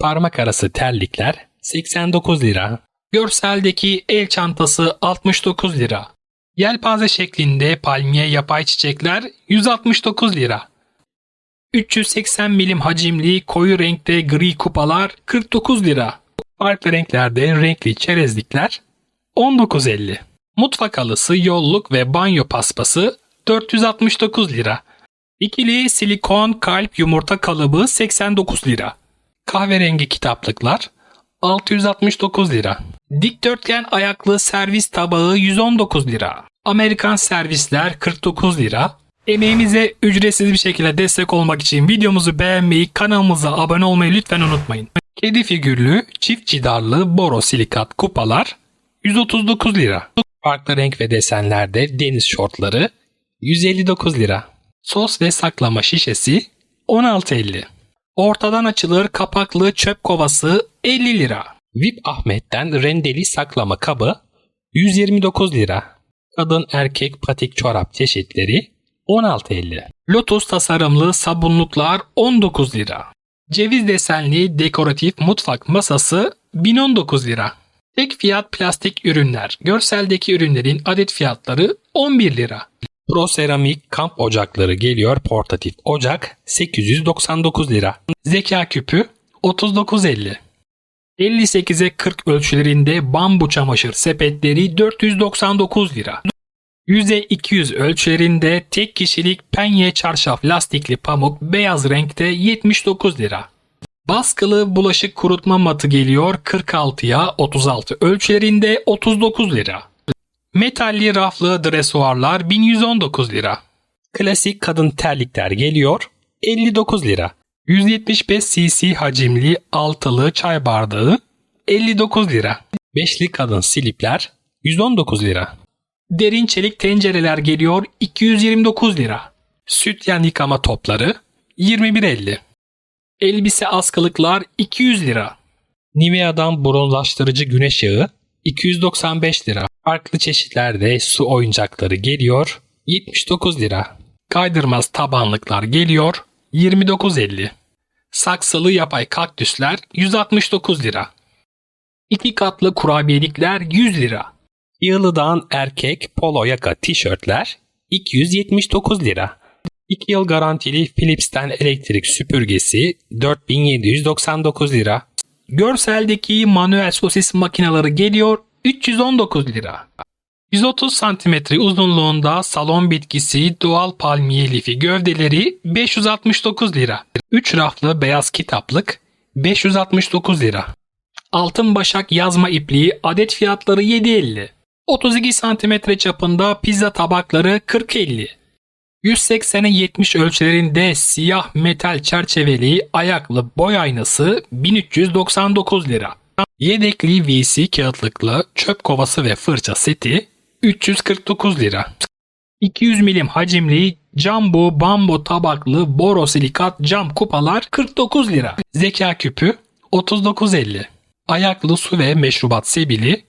Parmak arası terlikler 89 lira. Görseldeki el çantası 69 lira. Yelpaze şeklinde palmiye yapay çiçekler 169 lira. 380 milim hacimli koyu renkte gri kupalar 49 lira. Farklı renklerde renkli çerezlikler 19.50. Mutfak halısı, yolluk ve banyo paspası 469 lira. İkili silikon kalp yumurta kalıbı 89 lira. Kahverengi kitaplıklar 669 lira. Dikdörtgen ayaklı servis tabağı 119 lira. Amerikan servisler 49 lira. Emeğimize ücretsiz bir şekilde destek olmak için videomuzu beğenmeyi, kanalımıza abone olmayı lütfen unutmayın. Kedi figürlü, çift cidarlı borosilikat kupalar 139 lira. Farklı renk ve desenlerde deniz şortları 159 lira. Sos ve saklama şişesi 16.50. Ortadan açılır kapaklı çöp kovası 50 lira. VIP Ahmet'ten rendeli saklama kabı 129 lira. Kadın erkek patik çorap çeşitleri 16.50. Lotus tasarımlı sabunluklar 19 lira. Ceviz desenli dekoratif mutfak masası 1019 lira. Tek fiyat plastik ürünler. Görseldeki ürünlerin adet fiyatları 11 lira. Pro Seramik kamp ocakları geliyor portatif ocak 899 lira. Zeka küpü 39.50. 58'e 40 ölçülerinde bambu çamaşır sepetleri 499 lira. 100'e 200 ölçülerinde tek kişilik penye çarşaf lastikli pamuk beyaz renkte 79 lira. Baskılı bulaşık kurutma matı geliyor 46'ya 36 ölçülerinde 39 lira. Metalli raflı dresuarlar 1119 lira. Klasik kadın terlikler geliyor 59 lira. 175 cc hacimli altılı çay bardağı 59 lira. Beşli kadın silipler 119 lira. Derin çelik tencereler geliyor 229 lira. Sütyen yıkama topları 21.50. Elbise askılıklar 200 lira. Nivea'dan bronzlaştırıcı güneş yağı 295 lira. Farklı çeşitlerde su oyuncakları geliyor 79 lira. Kaydırmaz tabanlıklar geliyor 29.50. Saksılı yapay kaktüsler 169 lira. İki katlı kurabiyelikler 100 lira. Yığılıdan erkek polo yaka tişörtler 279 lira. 2 yıl garantili Philips'ten elektrik süpürgesi 4799 lira. Görseldeki manuel sosis makineleri geliyor 319 lira. 130 cm uzunluğunda salon bitkisi doğal palmiye lifi gövdeleri 569 lira. 3 raflı beyaz kitaplık 569 lira. Altın başak yazma ipliği adet fiyatları 7.50. 32 cm çapında pizza tabakları 40.50. 180'e 70 ölçülerinde siyah metal çerçeveli ayaklı boy aynası 1399 lira. Yedekli VC kağıtlıklı çöp kovası ve fırça seti 349 lira. 200 milim hacimli Jumbo Bambo tabaklı borosilikat cam kupalar 49 lira. Zeka küpü 39.50. Ayaklı su ve meşrubat sebili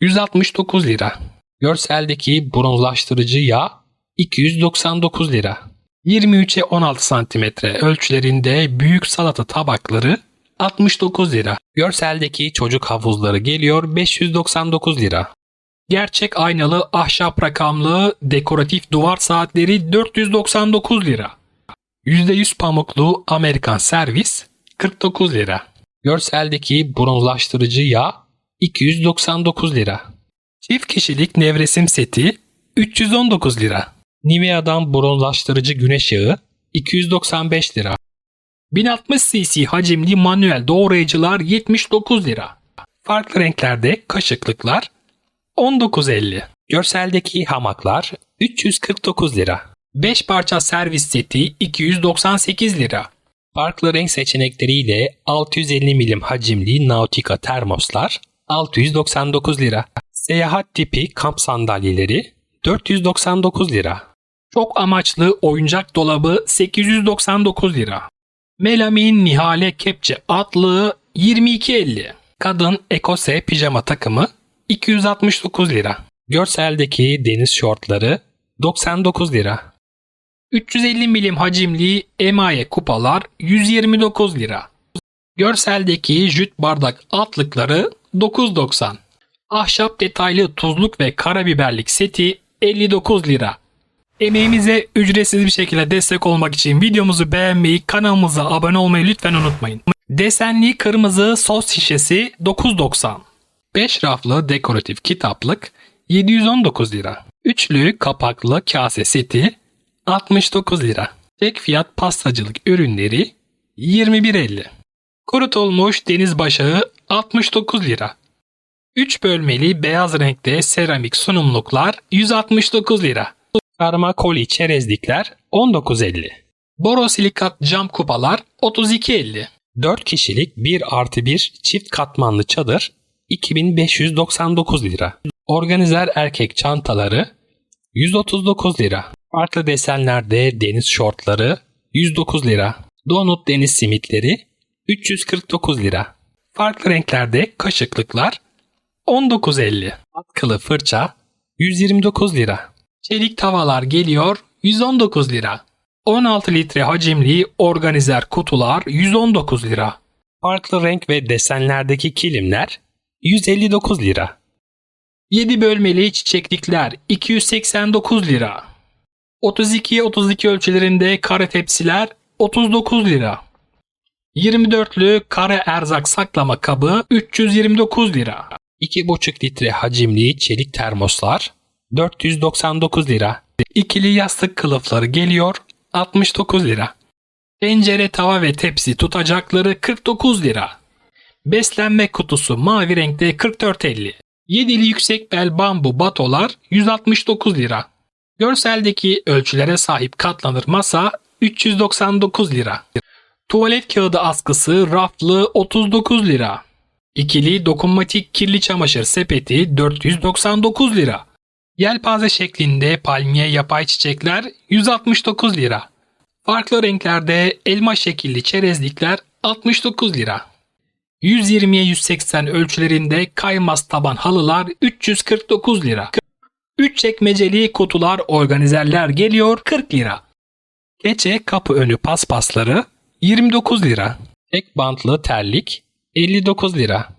169 lira. Görseldeki bronzlaştırıcı yağ 299 lira. 23'e 16 cm ölçülerinde büyük salata tabakları 69 lira. Görseldeki çocuk havuzları geliyor 599 lira. Gerçek aynalı ahşap rakamlı dekoratif duvar saatleri 499 lira. %100 pamuklu Amerikan servis 49 lira. Görseldeki bronzlaştırıcı yağ 299 lira. Çift kişilik nevresim seti 319 lira. Nivea'dan bronzlaştırıcı güneş yağı 295 lira. 1060 cc hacimli manuel doğrayıcılar 79 lira. Farklı renklerde kaşıklıklar 19.50. Görseldeki hamaklar 349 lira. 5 parça servis seti 298 lira. Farklı renk seçenekleriyle 650 milim hacimli Nautica termoslar 699 lira. Seyahat tipi kamp sandalyeleri 499 lira. Çok amaçlı oyuncak dolabı 899 lira. Melamin Nihale Kepçe atlığı 22.50. Kadın Ekose pijama takımı 269 lira. Görseldeki deniz şortları 99 lira. 350 milim hacimli emaye kupalar 129 lira. Görseldeki jüt bardak altlıkları 9.90. Ahşap detaylı tuzluk ve karabiberlik seti 59 lira. Emeğimize ücretsiz bir şekilde destek olmak için videomuzu beğenmeyi, kanalımıza abone olmayı lütfen unutmayın. Desenli kırmızı sos şişesi 9.90. 5 raflı dekoratif kitaplık 719 lira. Üçlü kapaklı kase seti 69 lira. Tek fiyat pastacılık ürünleri 21.50. Kurutulmuş deniz başağı 69 lira. 3 bölmeli beyaz renkte seramik sunumluklar 169 lira. Karma koli çerezlikler 19.50. Borosilikat cam kupalar 32.50. 4 kişilik 1 artı 1 çift katmanlı çadır 2599 lira. Organizer erkek çantaları 139 lira. Farklı desenlerde deniz şortları 109 lira. Donut deniz simitleri 349 lira. Farklı renklerde kaşıklıklar 19.50. Atkılı fırça 129 lira. Çelik tavalar geliyor 119 lira. 16 litre hacimli organizer kutular 119 lira. Farklı renk ve desenlerdeki kilimler 159 lira. 7 bölmeli çiçeklikler 289 lira. 32'ye 32 ölçülerinde kare tepsiler 39 lira. 24'lü kare erzak saklama kabı 329 lira. 2,5 litre hacimli çelik termoslar 499 lira. İkili yastık kılıfları geliyor 69 lira. Tencere, tava ve tepsi tutacakları 49 lira. Beslenme kutusu mavi renkte 44.50. Yedili yüksek bel bambu batolar 169 lira. Görseldeki ölçülere sahip katlanır masa 399 lira. Tuvalet kağıdı askısı raflı 39 lira. İkili dokunmatik kirli çamaşır sepeti 499 lira. Yelpaze şeklinde palmiye yapay çiçekler 169 lira. Farklı renklerde elma şekilli çerezlikler 69 lira. 120'ye 180 ölçülerinde kaymaz taban halılar 349 lira. 3 çekmeceli kutular organizerler geliyor 40 lira. Keçe kapı önü paspasları 29 lira. Tek bantlı terlik 59 lira.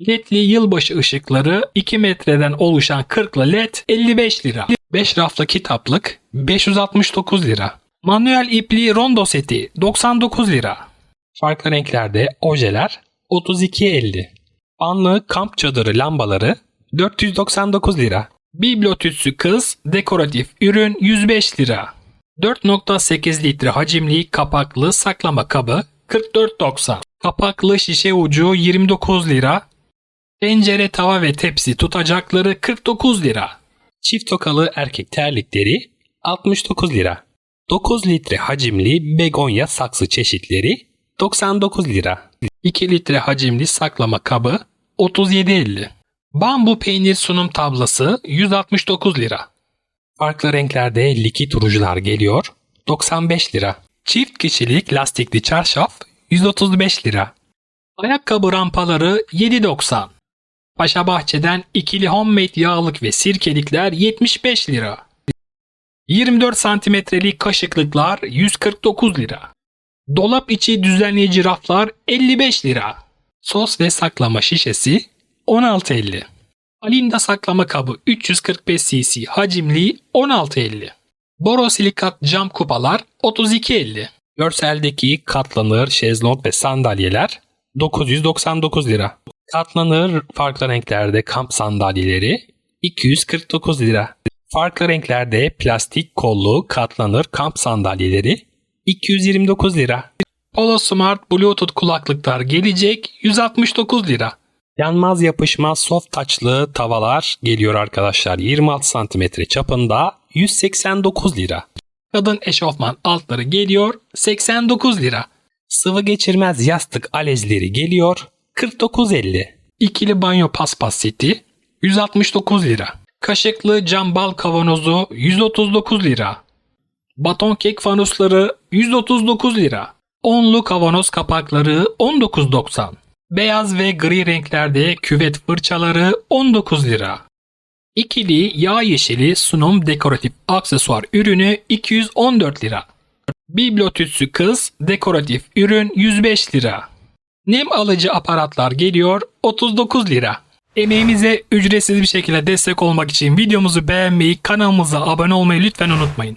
LED'li yılbaşı ışıkları 2 metreden oluşan 40'lı LED 55 lira. 5 raflı kitaplık 569 lira. Manuel ipli rondo seti 99 lira. Farklı renklerde ojeler 32.50. Fanlı kamp çadırı lambaları 499 lira. Bibliotüsü kız dekoratif ürün 105 lira. 4.8 litre hacimli kapaklı saklama kabı 44.90. Kapaklı şişe ucu 29 lira. Tencere, tava ve tepsi tutacakları 49 lira. Çift tokalı erkek terlikleri 69 lira. 9 litre hacimli begonya saksı çeşitleri 99 lira. 2 litre hacimli saklama kabı 37.50. Bambu peynir sunum tablası 169 lira. Farklı renklerde likit rujular geliyor 95 lira. Çift kişilik lastikli çarşaf 135 lira. Ayakkabı rampaları 7.90. Paşa Bahçe'den ikili homemade yağlık ve sirkelikler 75 lira. 24 santimetrelik kaşıklıklar 149 lira. Dolap içi düzenleyici raflar 55 lira. Sos ve saklama şişesi 16.50. Alinda saklama kabı 345 cc hacimli 16.50. Borosilikat cam kupalar 32.50. Görseldeki katlanır şezlong ve sandalyeler 999 lira. Katlanır farklı renklerde kamp sandalyeleri 249 lira. Farklı renklerde plastik kollu katlanır kamp sandalyeleri 229 lira. Polo Smart Bluetooth kulaklıklar gelecek 169 lira. Yanmaz yapışmaz soft taçlı tavalar geliyor arkadaşlar 26 cm çapında 189 lira. Kadın eşofman altları geliyor 89 lira. Sıvı geçirmez yastık alezleri geliyor 49.50. İkili banyo paspas seti 169 lira. Kaşıklı cam bal kavanozu 139 lira. Baton kek fanusları 139 lira. Onlu kavanoz kapakları 19.90. Beyaz ve gri renklerde küvet fırçaları 19 lira. İkili yağ yeşili sunum dekoratif aksesuar ürünü 214 lira. Bibliotüsü kız dekoratif ürün 105 lira. Nem alıcı aparatlar geliyor 39 lira. Emeğimize ücretsiz bir şekilde destek olmak için videomuzu beğenmeyi, kanalımıza abone olmayı lütfen unutmayın.